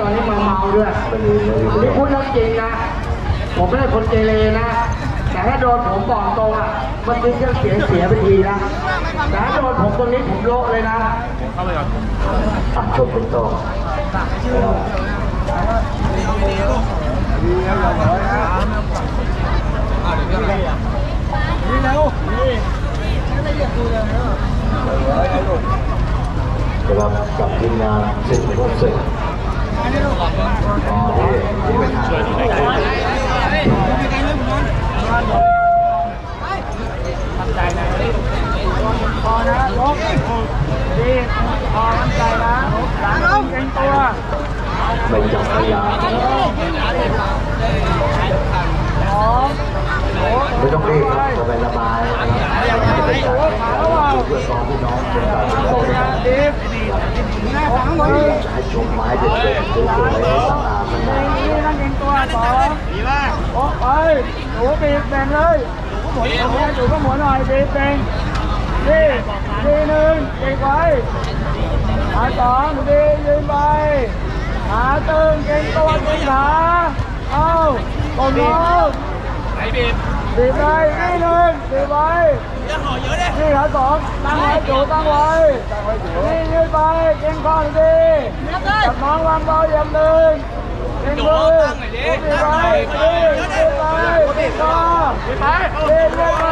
ตอนนี้มาเมาด้วยไม่มีไม่มีนี่พูดเรื่องจริงนะ ผมไม่ได้คนเกเรนะ แต่ถ้าโดนผมบอกตรงอะ มันคือเครื่องเสียงเสียไปทีนะ แต่ถ้าโดนผมตรงนี้ผมโละเลยนะอะชมเป็นโตนะ ครับกับทีมงานเซ็นโคเซ็นอ๋อที่ที่เป็นทางพอนะลบดีพอมั่นใจนะหลังต้องเก่งตัวไม่จับพยาสองโอ้ไม่ต้องรีบครับสบายสบายเป็นการเพื่อซ้อมพี่น้องเป็นการ ให้ชมไม้เด็ดๆสวยๆสะอาดสะอาดดีนั่งเก่งตัวสองดีมากโอ้ไปหนูบีบแบ่งเลยหมุนตรงนี้อยู่ก็หมุนหน่อยบีบแบ่งดีดีหนึ่งเก่งไว้ขาสองดียืนไปขาตึงเก่งตัวเก่งขาเอาตรงน้องบีบไปนี่หนึ่งบีบไปนี่ขาสองตั้งไว้จูตั้งไว้นี่ยืนไป เก่งข้อดีกับน้องวางเบาอย่างหนึ่งเก่งมือบีบไปบีบบีบไปบีบคอบีบไปบีบบีบไป